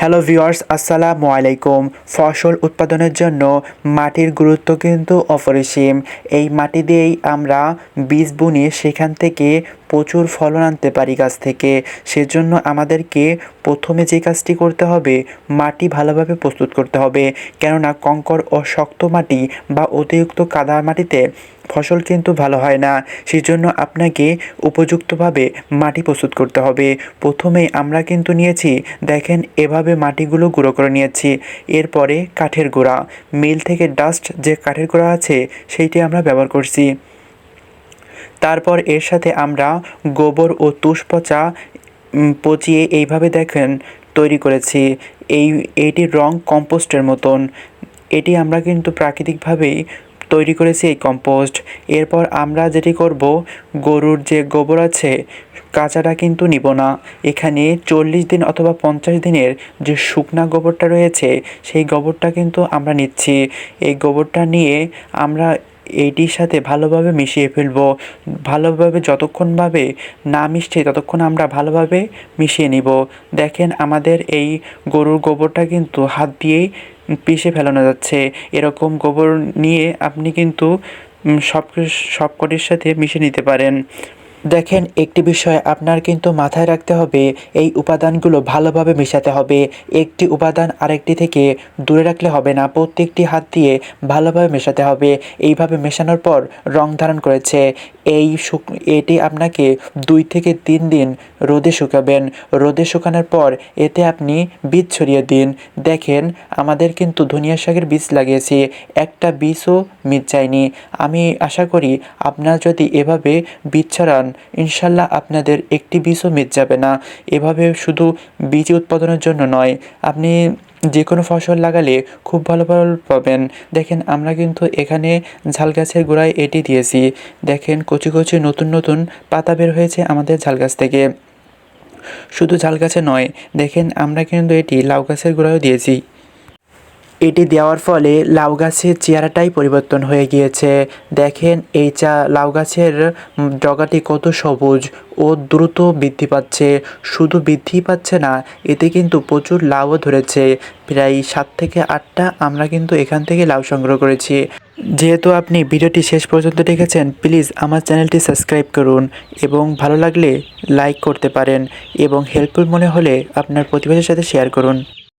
Hello viewers আসসালামু আলাইকুম ফসল উৎপাদনের জন্য মাটির গুরুত্ব কিন্তু অপরিসীম। এই মাটি দিয়েই আমরা বীজ বুনে, সেখান থেকে প্রচুর ফলন আনতে পারি গাছ থেকে। সেজন্য আমাদেরকে প্রথমে যে কাজটি করতে হবে, মাটি ভালোভাবে প্রস্তুত করতে হবে। কেননা কঙ্কর ও শক্ত মাটি বা অতিরিক্ত কাদা মাটিতে ফসল কিন্তু ভালো হয় না। সেজন্য আপনাকে উপযুক্তভাবে মাটি প্রস্তুত করতে হবে। প্রথমে আমরা কিন্তু নিয়েছি, দেখেন এভাবে মাটিগুলো গুঁড়ো করে নিয়েছি। এরপরে কাঠের গুঁড়া। মিল থেকে ডাস্ট যে কাঠের গুঁড়া আছে, সেইটি আমরা ব্যবহার করছি। তারপর এর সাথে আমরা গোবর ও তুষ পচা পচিয়ে এইভাবে দেখেন, তৈরি করেছি। এই এইটির রং কম্পোস্টের মতন। এটি আমরা কিন্তু প্রাকৃতিকভাবেই তৈরি করেছি এই কম্পোস্ট। এরপর আমরা যেটি করব, গরুর যে গোবর আছে, কাঁচাটা কিন্তু নিব না। এখানে চল্লিশ দিন অথবা পঞ্চাশ দিনের যে শুকনা গোবরটা রয়েছে, সেই গোবরটা কিন্তু আমরা নিচ্ছি। এই গোবরটা নিয়ে আমরা এইটির সাথে ভালোভাবে মিশিয়ে ফেলব। ভালোভাবে যতক্ষণভাবে না মিশছে, ততক্ষণ আমরা ভালোভাবে মিশিয়ে নিব। দেখেন আমাদের এই গরুর গোবরটা কিন্তু হাত দিয়েই পিষে ফেলানো যাচ্ছে। এরকম গোবর নিয়ে আপনি কিন্তু সব সবকটির সাথে মিশে নিতে পারেন। দেখেন, একটি বিষয় আপনার কিন্তু মাথায় রাখতে হবে, এই উপাদানগুলো ভালোভাবে মেশাতে হবে। একটি উপাদান আরেকটি থেকে দূরে রাখলে হবে না, প্রত্যেকটি হাত দিয়ে ভালোভাবে মেশাতে হবে। এইভাবে মেশানোর পর রং ধারণ করেছে। এই শুক, এটি আপনাকে দুই থেকে তিন দিন রোদে শুকাবেন। রোদে শুকানোর পর এতে আপনি বীজ ছড়িয়ে দিন। দেখেন, আমাদের কিন্তু ধনিয়া শাকের বীজ লাগিয়েছি, একটা বীজও মিট যায়নি। আমি আশা করি আপনার যদি এভাবে বীজ ছড়ান ইনশাল্লাহ আপনাদের একটি বীজও মিট যাবে না। এভাবে শুধু বীজ উৎপাদনের জন্য নয়, আপনি যে কোনো ফসল লাগালে খুব ভালো ফল পাবেন। দেখেন, আমরা কিন্তু এখানে ঝাল গাছের গোড়ায় এটি দিয়েছি। দেখেন, কচি কচি নতুন নতুন পাতা বের হয়েছে আমাদের ঝাল গাছ থেকে। শুধু ঝাল গাছে নয়, দেখেন, আমরা কিন্তু এটি লাউ গাছের গোড়ায়ও দিয়েছি। এটি দেওয়ার ফলে লাউ গাছের চেহারাটাই পরিবর্তন হয়ে গিয়েছে। দেখেন, এই চা লাউ গাছের ডগাটি কত সবুজ ও দ্রুত বৃদ্ধি পাচ্ছে। শুধু বৃদ্ধি পাচ্ছে না, এতে কিন্তু প্রচুর লাউও ধরেছে। প্রায় সাত থেকে আটটা আমরা কিন্তু এখান থেকে লাউ সংগ্রহ করেছি। যেহেতু আপনি ভিডিওটি শেষ পর্যন্ত দেখেছেন, প্লিজ আমার চ্যানেলটি সাবস্ক্রাইব করুন এবং ভালো লাগলে লাইক করতে পারেন এবং হেল্পফুল মনে হলে আপনার প্রতিবেশীর সাথে শেয়ার করুন।